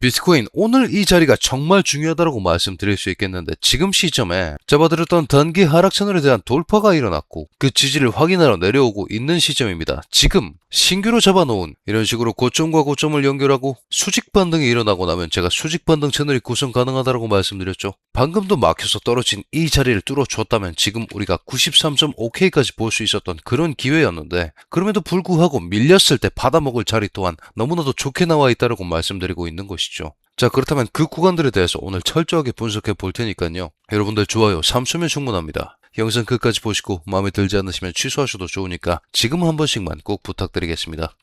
비트코인 오늘 이 자리가 정말 중요하다고 말씀드릴 수 있겠는데 지금 시점에 잡아들였던 단기 하락 채널에 대한 돌파가 일어났고 그 지지를 확인하러 내려오고 있는 시점입니다. 지금 신규로 잡아놓은 이런 식으로 고점과 고점을 연결하고 수직 반등이 일어나고 나면 제가 수직 반등 채널이 구성 가능하다고 말씀드렸죠. 방금도 막혀서 떨어진 이 자리를 뚫어줬다면 지금 우리가 93.5K까지 볼 수 있었던 그런 기회였는데 그럼에도 불구하고 밀렸을 때 받아먹을 자리 또한 너무나도 좋게 나와 있다고 말씀드리고 있는 것이죠. 자 그렇다면 그 구간들에 대해서 오늘 철저하게 분석해 볼 테니까요. 여러분들 좋아요 3초면 충분합니다. 영상 끝까지 보시고 마음에 들지 않으시면 취소하셔도 좋으니까 지금 한 번씩만 꼭 부탁드리겠습니다.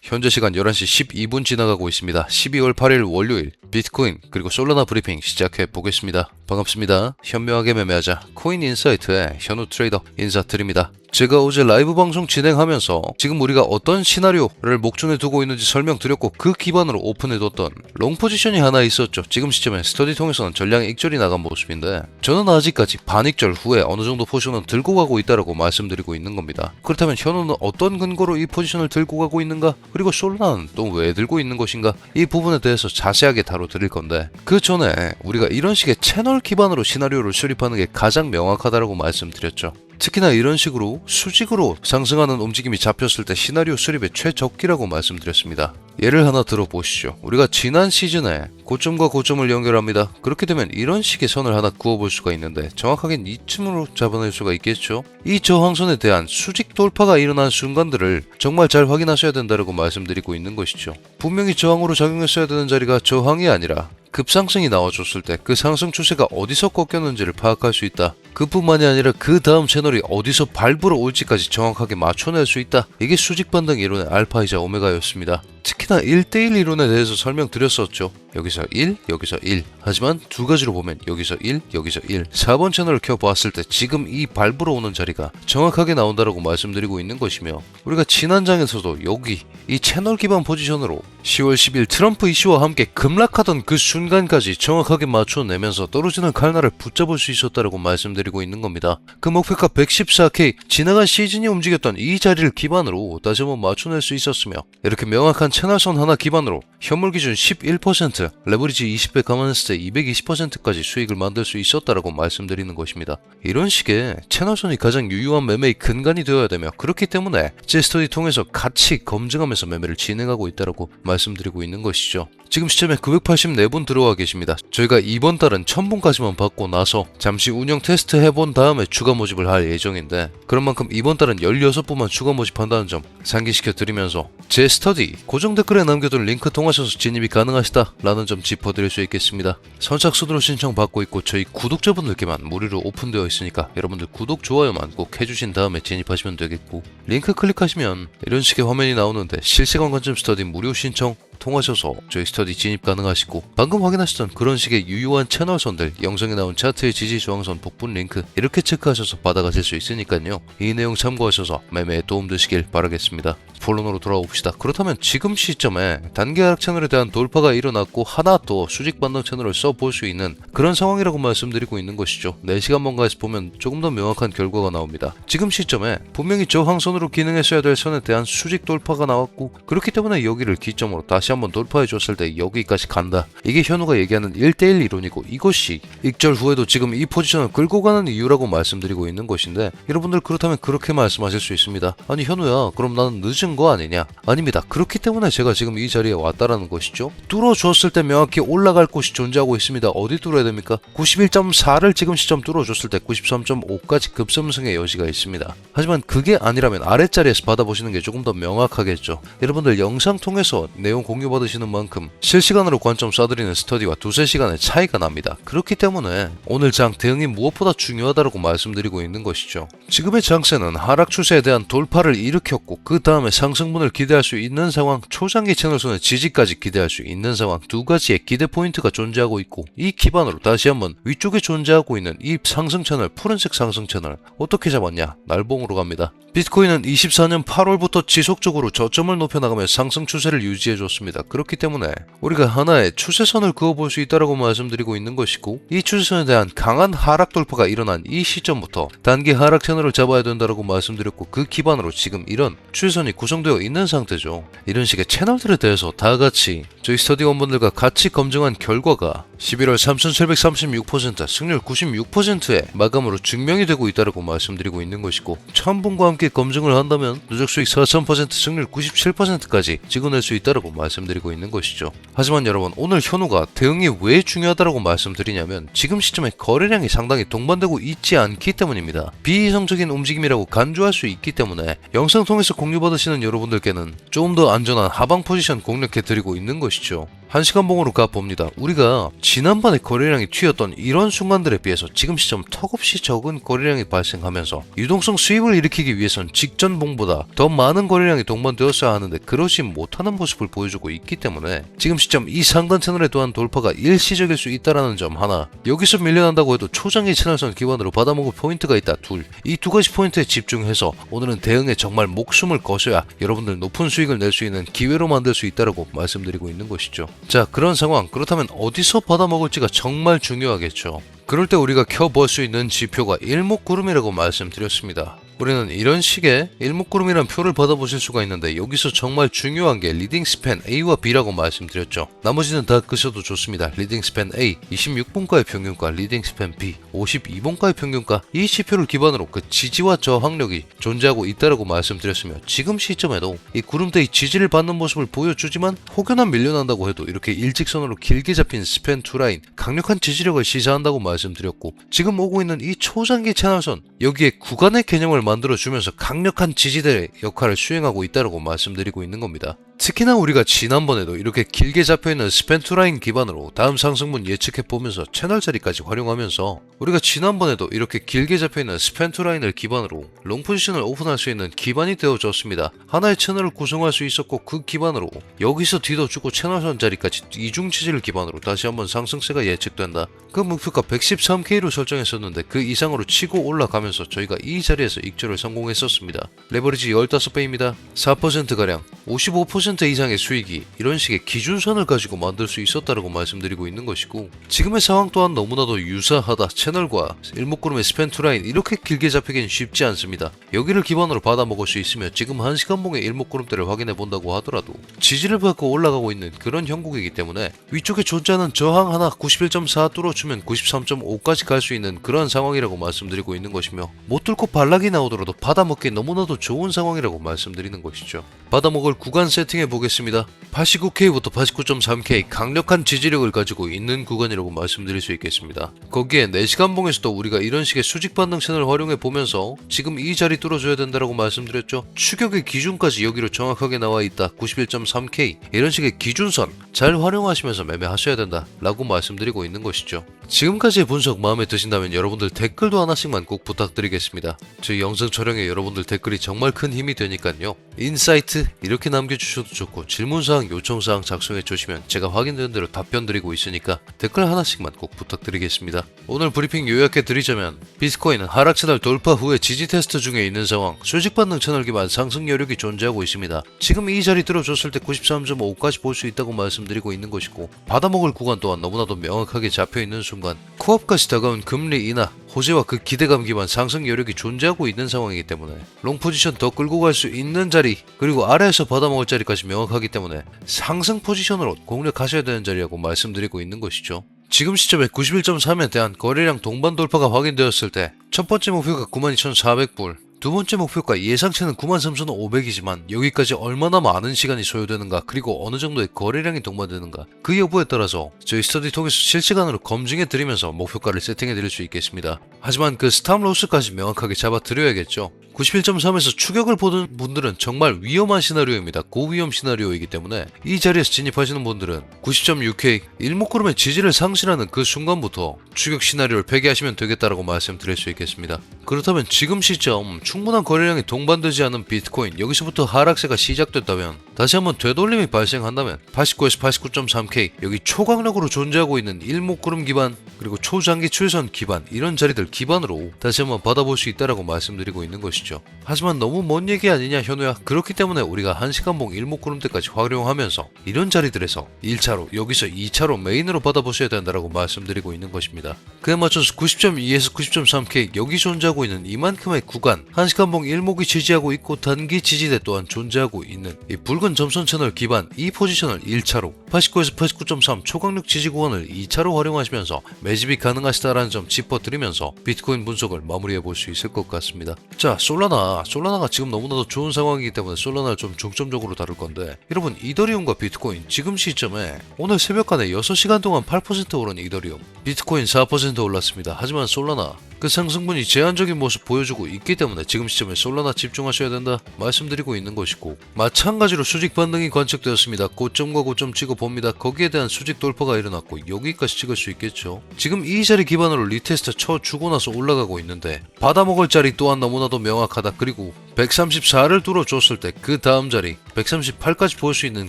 현재 시간 11시 12분 지나가고 있습니다. 12월 8일 월요일 비트코인 그리고 솔라나 브리핑 시작해 보겠습니다. 반갑습니다. 현명하게 매매하자 코인 인사이트의 현우 트레이더 인사드립니다. 제가 어제 라이브 방송 진행하면서 지금 우리가 어떤 시나리오를 목전에 두고 있는지 설명드렸고 그 기반으로 오픈해뒀던 롱 포지션이 하나 있었죠. 지금 시점에 스터디 통해서는 전량 익절이 나간 모습인데 저는 아직까지 반익절 후에 어느 정도 포지션은 들고 가고 있다라고 말씀드리고 있는 겁니다. 그렇다면 현우는 어떤 근거로 이 포지션을 들고 가고 있는가? 그리고 솔라는 또 왜 들고 있는 것인가? 이 부분에 대해서 자세하게 다뤄드릴 건데 그 전에 우리가 이런 식의 채널 기반으로 시나리오를 수립하는 게 가장 명확하다라고 말씀드렸죠. 특히나 이런 식으로 수직으로 상승하는 움직임이 잡혔을 때 시나리오 수립의 최적기라고 말씀드렸습니다. 예를 하나 들어보시죠. 우리가 지난 시즌에 고점과 고점을 연결합니다. 그렇게 되면 이런 식의 선을 하나 그어볼 수가 있는데 정확하게 이쯤으로 잡아낼 수가 있겠죠. 이 저항선에 대한 수직 돌파가 일어난 순간들을 정말 잘 확인하셔야 된다고 말씀드리고 있는 것이죠. 분명히 저항으로 작용했어야 되는 자리가 저항이 아니라 급상승이 나와줬을 때 그 상승 추세가 어디서 꺾였는지를 파악할 수 있다. 그뿐만이 아니라 그 다음 채널이 어디서 밟으러 올지까지 정확하게 맞춰낼 수 있다. 이게 수직 반등 이론의 알파이자 오메가였습니다. 특히나 1대1 이론에 대해서 설명드렸었죠. 여기서 1, 여기서 1. 하지만 두 가지로 보면 여기서 1, 여기서 1. 4번 채널을 켜보았을 때 지금 이 밟으러 오는 자리가 정확하게 나온다라고 말씀드리고 있는 것이며 우리가 지난 장에서도 여기 이 채널 기반 포지션으로 10월 10일 트럼프 이슈와 함께 급락하던 그 순간까지 정확하게 맞춰내면서 떨어지는 칼날을 붙잡을 수 있었다라고 말씀드리고 있는 겁니다. 그 목표가 114K 지나간 시즌이 움직였던 이 자리를 기반으로 다시 한번 맞춰낼 수 있었으며 이렇게 명확한 채널선 하나 기반으로 현물 기준 11% 레버리지 20배 감안했을 때 220%까지 수익을 만들 수 있었다라고 말씀드리는 것입니다. 이런 식의 채널선이 가장 유효한 매매의 근간이 되어야 되며 그렇기 때문에 제 스터디 통해서 같이 검증하면서 매매를 진행하고 있다라고 말씀드리고 있는 것이죠. 지금 시점에 984분 들어와 계십니다. 저희가 이번 달은 1000분까지만 받고 나서 잠시 운영 테스트 해본 다음에 추가 모집을 할 예정인데 그런 만큼 이번 달은 16분만 추가 모집한다는 점 상기시켜 드리면서 제 스터디 고정 댓글에 남겨둔 링크 통하셔서 진입이 가능하시다 라는 점 짚어드릴 수 있겠습니다. 선착순으로 신청 받고 있고 저희 구독자분들께만 무료로 오픈되어 있으니까 여러분들 구독 좋아요만 꼭 해주신 다음에 진입하시면 되겠고 링크 클릭하시면 이런 식의 화면이 나오는데 실시간 관점 스터디 무료 신청 통하셔서 저희 스터디 진입 가능하시고 방금 확인하셨던 그런 식의 유효한 채널선들 영상에 나온 차트의 지지 저항선 복분 링크 이렇게 체크하셔서 받아가실 수 있으니까요. 이 내용 참고하셔서 매매에 도움 되시길 바라겠습니다. 본론으로 돌아옵시다. 그렇다면 지금 시점에 단기 하락 채널에 대한 돌파가 일어났고 하나 또 수직 반등 채널을 써볼 수 있는 그런 상황이라고 말씀드리고 있는 것이죠. 4시간 뭔가에서 보면 조금 더 명확한 결과가 나옵니다. 지금 시점에 분명히 저항선으로 기능했어야 될 선에 대한 수직 돌파가 나왔고 그렇기 때문에 여기를 기점으로 다시 한번 돌파해 줬을 때 여기까지 간다. 이게 현우가 얘기하는 1대1 이론이고 이것이 익절 후에도 지금 이 포지션을 끌고 가는 이유라고 말씀드리고 있는 것인데 여러분들 그렇다면 그렇게 말씀하실 수 있습니다. 아니 현우야 그럼 나는 늦은 거 아니냐? 아닙니다. 그렇기 때문에 제가 지금 이 자리에 왔다라는 것이죠. 뚫어줬을 때 명확히 올라갈 곳이 존재하고 있습니다. 어디 뚫어야 됩니까? 91.4를 지금 시점 뚫어줬을 때 93.5까지 급섬승의 여지가 있습니다. 하지만 그게 아니라면 아랫자리에서 받아보시는 게 조금 더 명확하겠죠. 여러분들 영상 통해서 내용 공유 받으시는 만큼 실시간으로 관점 쏴드리는 스터디와 두세 시간의 차이가 납니다. 그렇기 때문에 오늘 장 대응이 무엇보다 중요하다고 말씀드리고 있는 것이죠. 지금의 장세는 하락 추세에 대한 돌파를 일으켰고 그 다음에 상승분을 기대할 수 있는 상황, 초장기 채널선의 지지까지 기대할 수 있는 상황 두 가지의 기대 포인트가 존재하고 있고 이 기반으로 다시 한번 위쪽에 존재하고 있는 이 상승 채널, 푸른색 상승 채널 어떻게 잡았냐? 날봉으로 갑니다. 비트코인은 24년 8월부터 지속적으로 저점을 높여나가며 상승 추세를 유지해줬습니다. 있습니다. 그렇기 때문에 우리가 하나의 추세선을 그어볼 수 있다라고 말씀드리고 있는 것이고 이 추세선에 대한 강한 하락 돌파가 일어난 이 시점부터 단기 하락 채널을 잡아야 된다라고 말씀드렸고 그 기반으로 지금 이런 추세선이 구성되어 있는 상태죠. 이런 식의 채널들에 대해서 다 같이 저희 스터디 원분들과 같이 검증한 결과가 11월 3736% 승률 96%의 마감으로 증명이 되고 있다고 말씀드리고 있는 것이고 천분과 함께 검증을 한다면 누적 수익 4000% 승률 97%까지 찍어낼 수 있다고 말씀드리고 있는 것이죠. 하지만 여러분 오늘 현우가 대응이 왜 중요하다고 말씀드리냐면 지금 시점에 거래량이 상당히 동반되고 있지 않기 때문입니다. 비이성적인 움직임이라고 간주할 수 있기 때문에 영상 통해서 공유받으시는 여러분들께는 좀더 안전한 하방 포지션 공략해 드리고 있는 것이죠. 한 시간 봉으로 가봅니다. 우리가 지난번에 거래량이 튀었던 이런 순간들에 비해서 지금 시점 턱없이 적은 거래량이 발생하면서 유동성 수입을 일으키기 위해선 직전 봉보다 더 많은 거래량이 동반되었어야 하는데 그러지 못하는 모습을 보여주고 있기 때문에 지금 시점 이 상단 채널에 또한 돌파가 일시적일 수 있다라는 점 하나 여기서 밀려난다고 해도 초장기 채널선 기반으로 받아먹을 포인트가 있다 둘 이 두 가지 포인트에 집중해서 오늘은 대응에 정말 목숨을 거셔야 여러분들 높은 수익을 낼 수 있는 기회로 만들 수 있다라고 말씀드리고 있는 것이죠. 자 그런 상황 그렇다면 어디서 받아먹을지가 정말 중요하겠죠. 그럴 때 우리가 켜볼 수 있는 지표가 일목구름이라고 말씀드렸습니다. 우리는 이런 식의 일목구름이란 표를 받아보실 수가 있는데 여기서 정말 중요한 게 리딩 스팬 A와 B라고 말씀드렸죠. 나머지는 다 끄셔도 좋습니다. 리딩 스팬 A 26분가의 평균가, 리딩 스팬 B 52분가의 평균가 이 지표를 기반으로 그 지지와 저항력이 존재하고 있다라고 말씀드렸으며 지금 시점에도 이 구름대의 지지를 받는 모습을 보여주지만 혹여나 밀려난다고 해도 이렇게 일직선으로 길게 잡힌 스팬 투라인 강력한 지지력을 시사한다고 말씀드렸고 지금 오고 있는 이 초장기 채널선 여기에 구간의 개념을 만들어주면서 강력한 지지대의 역할을 수행하고 있다고 말씀드리고 있는 겁니다. 특히나 우리가 지난번에도 이렇게 길게 잡혀있는 스펜투라인 기반으로 다음 상승분 예측해보면서 채널 자리까지 활용하면서 우리가 지난번에도 이렇게 길게 잡혀있는 스펜투라인을 기반으로 롱 포지션을 오픈할 수 있는 기반이 되어줬습니다. 하나의 채널을 구성할 수 있었고 그 기반으로 여기서 뒤도 주고 채널선 자리까지 이중 지지를 기반으로 다시 한번 상승세가 예측된다. 그 목표가 113K로 설정했었는데 그 이상으로 치고 올라가면서 저희가 이 자리에서 익절을 성공했었습니다. 레버리지 15배입니다. 4%가량 55% 이상의 수익이 이런 식의 기준선을 가지고 만들 수 있었다고 말씀드리고 있는 것이고 지금의 상황 또한 너무나도 유사하다. 채널과 일목구름의 스펜투라인 이렇게 길게 잡히긴 쉽지 않습니다. 여기를 기반으로 받아 먹을 수 있으며 지금 1시간 봉의 일목구름대를 확인해 본다고 하더라도 지지를 받고 올라가고 있는 그런 형국이기 때문에 위쪽에 존재하는 저항 하나 91.4 뚫어주면 93.5까지 갈 수 있는 그런 상황이라고 말씀드리고 있는 것이며 못 뚫고 반락이 나오더라도 받아먹기 너무나도 좋은 상황이라고 말씀드리는 것이죠. 받아먹을 구간 세팅 해 보겠습니다. 89K부터 89.3K 강력한 지지력을 가지고 있는 구간이라고 말씀드릴 수 있겠습니다. 거기에 4시간 봉에서도 우리가 이런 식의 수직 반등 채널을 활용해 보면서 지금 이 자리 뚫어줘야 된다라고 말씀드렸죠. 추격의 기준까지 여기로 정확하게 나와 있다. 91.3K 이런 식의 기준선 잘 활용하시면서 매매하셔야 된다 라고 말씀드리고 있는 것이죠. 지금까지의 분석 마음에 드신다면 여러분들 댓글도 하나씩만 꼭 부탁드리겠습니다. 저희 영상 촬영에 여러분들 댓글이 정말 큰 힘이 되니까요. 인사이트 이렇게 남겨주셔도 좋고 질문사항 요청사항 작성해 주시면 제가 확인되는 대로 답변 드리고 있으니까 댓글 하나씩만 꼭 부탁드리겠습니다. 오늘 브리핑 요약해 드리자면 비트코인은 하락 채널 돌파 후에 지지 테스트 중에 있는 상황 수직 반등 채널 기반 상승 여력이 존재하고 있습니다. 지금 이 자리 들어줬을 때 93.5까지 볼 수 있다고 말씀드리고 있는 것이고 받아먹을 구간 또한 너무나도 명확하게 잡혀 있는 순간 코앞까지 다가온 금리 인하 호재와 그 기대감 기반 상승 여력이 존재하고 있는 상황이기 때문에 롱 포지션 더 끌고 갈 수 있는 자리 그리고 아래에서 받아먹을 자리까지 명확하기 때문에 상승 포지션으로 공략하셔야 되는 자리라고 말씀드리고 있는 것이죠. 지금 시점에 91.3에 대한 거래량 동반 돌파가 확인되었을 때 첫 번째 목표가 92,400불 두 번째 목표가 예상치는 93,500이지만 여기까지 얼마나 많은 시간이 소요되는가 그리고 어느 정도의 거래량이 동반되는가 그 여부에 따라서 저희 스터디 통해서 실시간으로 검증해 드리면서 목표가를 세팅해 드릴 수 있겠습니다. 하지만 그 스탑 로스까지 명확하게 잡아 드려야겠죠. 91.3에서 추격을 보는 분들은 정말 위험한 시나리오입니다. 고위험 시나리오이기 때문에 이 자리에서 진입하시는 분들은 90.6K 일목구름의 지지를 상실하는 그 순간부터 추격 시나리오를 폐기하시면 되겠다라고 말씀드릴 수 있겠습니다. 그렇다면 지금 시점 충분한 거래량이 동반되지 않은 비트코인 여기서부터 하락세가 시작됐다면 다시 한번 되돌림이 발생한다면 89에서 89.3K 여기 초강력으로 존재하고 있는 일목구름 기반 그리고 초장기 추세선 기반 이런 자리들 기반으로 다시 한번 받아볼 수 있다라고 말씀드리고 있는 것이죠. 것이죠. 하지만 너무 먼 얘기 아니냐 현우야. 그렇기 때문에 우리가 1시간봉 일목구름대까지 활용하면서 이런 자리들에서 1차로 여기서 2차로 메인으로 받아보셔야 된다라고 말씀드리고 있는 것입니다. 그에 맞춰서 90.2에서 90.3K 여기 존재하고 있는 이만큼의 구간 1시간봉 일목이 지지하고 있고 단기 지지대 또한 존재하고 있는 이 붉은 점선 채널 기반 이 포지션을 1차로 89에서 89.3 초강력 지지 구간을 2차로 활용하시면서 매집이 가능하시다라는 점 짚어드리면서 비트코인 분석을 마무리해 볼 수 있을 것 같습니다. 자 솔라나 솔라나가 지금 너무나도 좋은 상황이기 때문에 솔라나를 좀 중점적으로 다룰 건데 여러분 이더리움과 비트코인 지금 시점에 오늘 새벽간에 6시간 동안 8% 오른 이더리움 비트코인 4% 올랐습니다. 하지만 솔라나 그 상승분이 제한적인 모습 보여주고 있기 때문에 지금 시점에 솔라나 집중하셔야 된다 말씀드리고 있는 것이고 마찬가지로 수직 반등이 관측되었습니다. 고점과 고점 찍어 봅니다. 거기에 대한 수직 돌파가 일어났고 여기까지 찍을 수 있겠죠. 지금 이 자리 기반으로 리테스트 쳐주고 나서 올라가고 있는데 받아먹을 자리 또한 너무나도 명확하다. 그리고 134를 뚫어줬을 때 그 다음 자리 138까지 볼 수 있는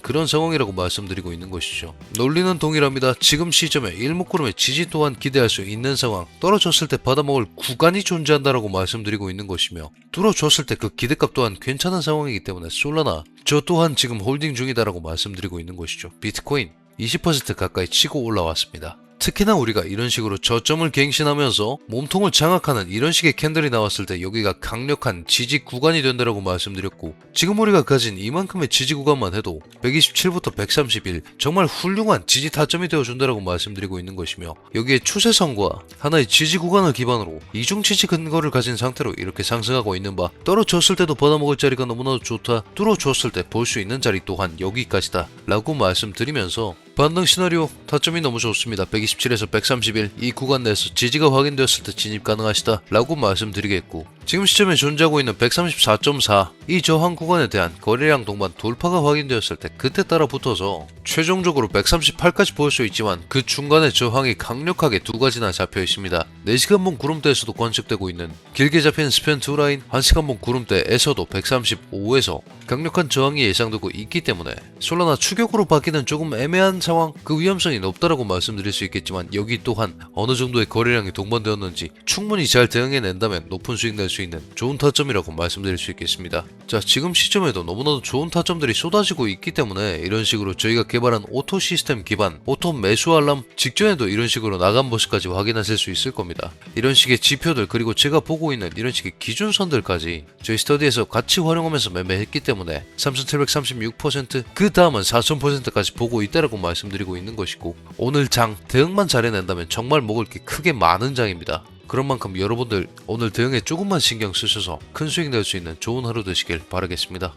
그런 상황이라고 말씀드리고 있는 것이죠. 논리는 동일합니다. 지금 시점에 일목구름의 지지 또한 기대할 수 있는 상황 떨어졌을 때 받아먹을 구간이 존재한다라고 말씀드리고 있는 것이며 뚫어줬을 때 그 기대값 또한 괜찮은 상황이기 때문에 솔라나 저 또한 지금 홀딩 중이다라고 말씀드리고 있는 것이죠. 비트코인 20% 가까이 치고 올라왔습니다. 특히나 우리가 이런 식으로 저점을 갱신하면서 몸통을 장악하는 이런 식의 캔들이 나왔을 때 여기가 강력한 지지 구간이 된다라고 말씀드렸고 지금 우리가 가진 이만큼의 지지 구간만 해도 127부터 131 정말 훌륭한 지지 타점이 되어준다라고 말씀드리고 있는 것이며 여기에 추세선과 하나의 지지 구간을 기반으로 이중 지지 근거를 가진 상태로 이렇게 상승하고 있는 바 떨어졌을 때도 받아먹을 자리가 너무나도 좋다 뚫어줬을 때 볼 수 있는 자리 또한 여기까지다 라고 말씀드리면서 반등 시나리오 타점이 너무 좋습니다. 127에서 131 이 구간 내에서 지지가 확인되었을 때 진입 가능하시다 라고 말씀드리겠고 지금 시점에 존재하고 있는 134.4 이 저항 구간에 대한 거래량 동반 돌파가 확인되었을 때 그때 따라 붙어서 최종적으로 138까지 보일 수 있지만 그 중간에 저항이 강력하게 두 가지나 잡혀 있습니다. 4시간봉 구름대에서도 관측되고 있는 길게 잡힌 스팬 2라인 1시간봉 구름대에서도 135에서 강력한 저항이 예상되고 있기 때문에 솔라나 추격으로 바뀌는 조금 애매한 상황 그 위험성이 높다라고 말씀드릴 수 있겠지만 여기 또한 어느 정도의 거래량이 동반되었는지 충분히 잘 대응해낸다면 높은 수익 낼수 있는 좋은 타점이라고 말씀드릴 수 있겠습니다. 자 지금 시점에도 너무나도 좋은 타점들이 쏟아지고 있기 때문에 이런 식으로 저희가 개발한 오토 시스템 기반 오토 매수 알람 직전에도 이런 식으로 나간 모습까지 확인하실 수 있을 겁니다. 이런 식의 지표들 그리고 제가 보고 있는 이런 식의 기준선들까지 저희 스터디에서 같이 활용하면서 매매했기 때문에 3736%그 다음은 4000%까지 보고 있다라고 말씀드리고 있는 것이고 오늘 장 대응만 잘해낸다면 정말 먹을 게 크게 많은 장입니다. 그런 만큼 여러분들 오늘 대응에 조금만 신경 쓰셔서 큰 수익 낼 수 있는 좋은 하루 되시길 바라겠습니다.